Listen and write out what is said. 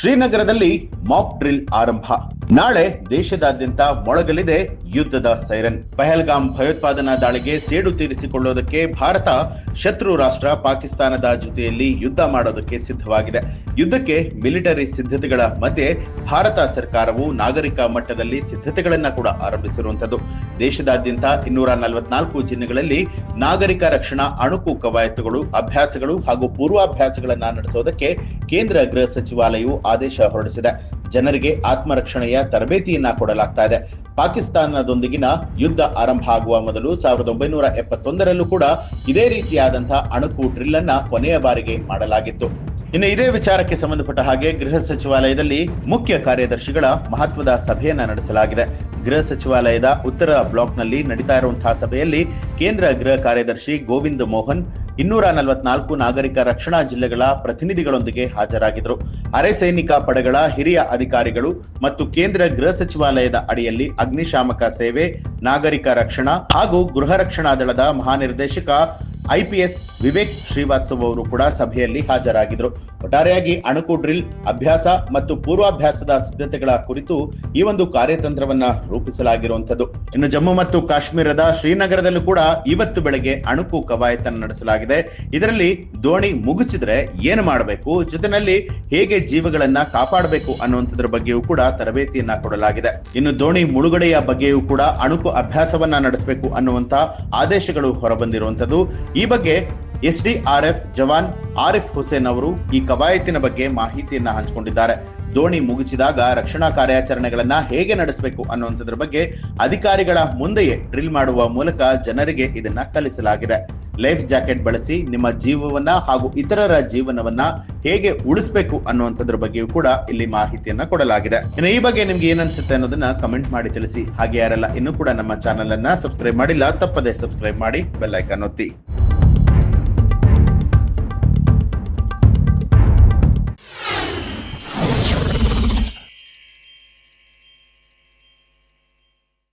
ಶ್ರೀನಗರದಲ್ಲಿ Mach drill ಆರಂಭ. ನಾಳೆ ದೇಶದಾದ್ಯಂತ ಮೊಳಗಲಿದೆ ಯುದ್ಧದ ಸೈರನ್. ಪಹಲ್ಗಾಮ್ ಭಯೋತ್ಪಾದನಾ ದಾಳಿಗೆ ಸೇಡು ತೀರಿಸಿಕೊಳ್ಳುವುದಕ್ಕೆ ಭಾರತ, ಶತ್ರು ರಾಷ್ಟ್ರ ಪಾಕಿಸ್ತಾನದ ಜೊತೆಯಲ್ಲಿ ಯುದ್ಧ ಮಾಡೋದಕ್ಕೆ ಸಿದ್ಧವಾಗಿದೆ. ಯುದ್ಧಕ್ಕೆ ಮಿಲಿಟರಿ ಸಿದ್ಧತೆಗಳ ಮಧ್ಯೆ ಭಾರತ ಸರ್ಕಾರವು ನಾಗರಿಕ ಮಟ್ಟದಲ್ಲಿ ಸಿದ್ಧತೆಗಳನ್ನ ಕೂಡ ಆರಂಭಿಸಿರುವಂತದ್ದು ದೇಶದಾದ್ಯಂತ ಇನ್ನೂರ ನಲವತ್ನಾಲ್ಕು ಜಿಲ್ಲೆಗಳಲ್ಲಿ ನಾಗರಿಕ ರಕ್ಷಣಾ ಅಣುಕು ಕವಾಯತುಗಳು, ಅಭ್ಯಾಸಗಳು ಹಾಗೂ ಪೂರ್ವಾಭ್ಯಾಸಗಳನ್ನ ನಡೆಸೋದಕ್ಕೆ ಕೇಂದ್ರ ಗೃಹ ಸಚಿವಾಲಯವು ಆದೇಶ ಹೊರಡಿಸಿದೆ. ಜನರಿಗೆ ಆತ್ಮರಕ್ಷಣೆಯ ತರಬೇತಿಯನ್ನ ಕೊಡಲಾಗ್ತಾ ಇದೆ. ಪಾಕಿಸ್ತಾನದೊಂದಿಗಿನ ಯುದ್ಧ ಆರಂಭ ಆಗುವ ಮೊದಲು ಸಾವಿರದ ಒಂಬೈನೂರ ಎಪ್ಪತ್ತೊಂದರಲ್ಲೂ ಕೂಡ ಇದೇ ರೀತಿಯಾದಂತಹ ಅಣುಕು ಡ್ರಿಲ್ ಅನ್ನ ಕೊನೆಯ ಬಾರಿಗೆ ಮಾಡಲಾಗಿತ್ತು. ಇನ್ನು ಇದೇ ವಿಚಾರಕ್ಕೆ ಸಂಬಂಧಪಟ್ಟ ಹಾಗೆ ಗೃಹ ಸಚಿವಾಲಯದಲ್ಲಿ ಮುಖ್ಯ ಕಾರ್ಯದರ್ಶಿಗಳ ಮಹತ್ವದ ಸಭೆಯನ್ನ ನಡೆಸಲಾಗಿದೆ. ಗೃಹ ಸಚಿವಾಲಯದ ಉತ್ತರ ಬ್ಲಾಕ್ನಲ್ಲಿ ನಡೀತಾ ಇರುವಂತಹ ಸಭೆಯಲ್ಲಿ ಕೇಂದ್ರ ಗೃಹ ಕಾರ್ಯದರ್ಶಿ ಗೋವಿಂದ್ ಮೋಹನ್ ಇನ್ನೂರ ನಲವತ್ನಾಲ್ಕು ನಾಗರಿಕ ರಕ್ಷಣಾ ಜಿಲ್ಲೆಗಳ ಪ್ರತಿನಿಧಿಗಳೊಂದಿಗೆ ಹಾಜರಾಗಿದ್ದರು. ಅರೆ ಸೈನಿಕ ಪಡೆಗಳ ಹಿರಿಯ ಅಧಿಕಾರಿಗಳು ಮತ್ತು ಕೇಂದ್ರ ಗೃಹ ಸಚಿವಾಲಯದ ಅಡಿಯಲ್ಲಿ ಅಗ್ನಿಶಾಮಕ ಸೇವೆ, ನಾಗರಿಕ ರಕ್ಷಣಾ ಹಾಗೂ ಗೃಹ ರಕ್ಷಣಾ ದಳದ ಮಹಾನಿರ್ದೇಶಕ ಐಪಿಎಸ್ ವಿವೇಕ್ ಶ್ರೀವಾತ್ಸವ್ ಅವರು ಕೂಡ ಸಭೆಯಲ್ಲಿ ಹಾಜರಾಗಿದ್ದರು. ಒಟ್ಟಾರೆಯಾಗಿ ಅಣುಕು ಡ್ರಿಲ್, ಅಭ್ಯಾಸ ಮತ್ತು ಪೂರ್ವಾಭ್ಯಾಸದ ಸಿದ್ಧತೆಗಳ ಕುರಿತು ಈ ಒಂದು ಕಾರ್ಯತಂತ್ರವನ್ನ ರೂಪಿಸಲಾಗಿರುವಂತದ್ದು ಇನ್ನು ಜಮ್ಮು ಮತ್ತು ಕಾಶ್ಮೀರದ ಶ್ರೀನಗರದಲ್ಲೂ ಕೂಡ ಇವತ್ತು ಬೆಳಗ್ಗೆ ಅಣುಕು ಕವಾಯತನ್ನು ನಡೆಸಲಾಗಿದೆ. ಇದರಲ್ಲಿ ದೋಣಿ ಮುಗಿಸಿದ್ರೆ ಏನು ಮಾಡಬೇಕು, ಜೊತೆನಲ್ಲಿ ಹೇಗೆ ಜೀವಗಳನ್ನ ಕಾಪಾಡಬೇಕು ಅನ್ನುವಂಥದ್ರ ಬಗ್ಗೆಯೂ ಕೂಡ ತರಬೇತಿಯನ್ನ ಕೊಡಲಾಗಿದೆ. ಇನ್ನು ದೋಣಿ ಮುಳುಗಡೆಯ ಬಗ್ಗೆಯೂ ಕೂಡ ಅಣುಕು ಅಭ್ಯಾಸವನ್ನ ನಡೆಸಬೇಕು ಅನ್ನುವಂತ ಆದೇಶಗಳು ಹೊರಬಂದಿರುವಂತದ್ದು ಈ ಬಗ್ಗೆ S D R F jawan Arif Hussain ಅವರು ಈ ಕವಾಯತಿನ ಬಗ್ಗೆ ಮಾಹಿತಿಯನ್ನ ಹಂಚಿಕೊಂಡಿದ್ದಾರೆ. ದೋಣಿ ಮುಗಿಸಿದಾಗ ರಕ್ಷಣಾ ಕಾರ್ಯಾಚರಣೆಗಳನ್ನ ಹೇಗೆ ನಡೆಸಬೇಕು ಅನ್ನುವಂಥದ್ರ ಬಗ್ಗೆ ಅಧಿಕಾರಿಗಳ ಮುಂದೆಯೇ ಡ್ರಿಲ್ ಮಾಡುವ ಮೂಲಕ ಜನರಿಗೆ ಇದನ್ನ ಕಲಿಸಲಾಗಿದೆ. ಲೈಫ್ ಜಾಕೆಟ್ ಬಳಸಿ ನಿಮ್ಮ ಜೀವವನ್ನ ಹಾಗೂ ಇತರರ ಜೀವನವನ್ನ ಹೇಗೆ ಉಳಿಸಬೇಕು ಅನ್ನುವಂಥದ್ರ ಬಗ್ಗೆಯೂ ಕೂಡ ಇಲ್ಲಿ ಮಾಹಿತಿಯನ್ನ ಕೊಡಲಾಗಿದೆ. ಇನ್ನು ಈ ಬಗ್ಗೆ ನಿಮ್ಗೆ ಏನನ್ಸುತ್ತೆ ಅನ್ನೋದನ್ನ ಕಮೆಂಟ್ ಮಾಡಿ ತಿಳಿಸಿ. ಹಾಗೆ ಯಾರೆಲ್ಲ ಇನ್ನೂ ಕೂಡ ನಮ್ಮ ಚಾನೆಲ್ ಅನ್ನ ಸಬ್ಸ್ಕ್ರೈಬ್ ಮಾಡಿಲ್ಲ, ತಪ್ಪದೆ ಸಬ್ಸ್ಕ್ರೈಬ್ ಮಾಡಿ ಬೆಲ್ಲೈಕನ್ ಒತ್ತಿ.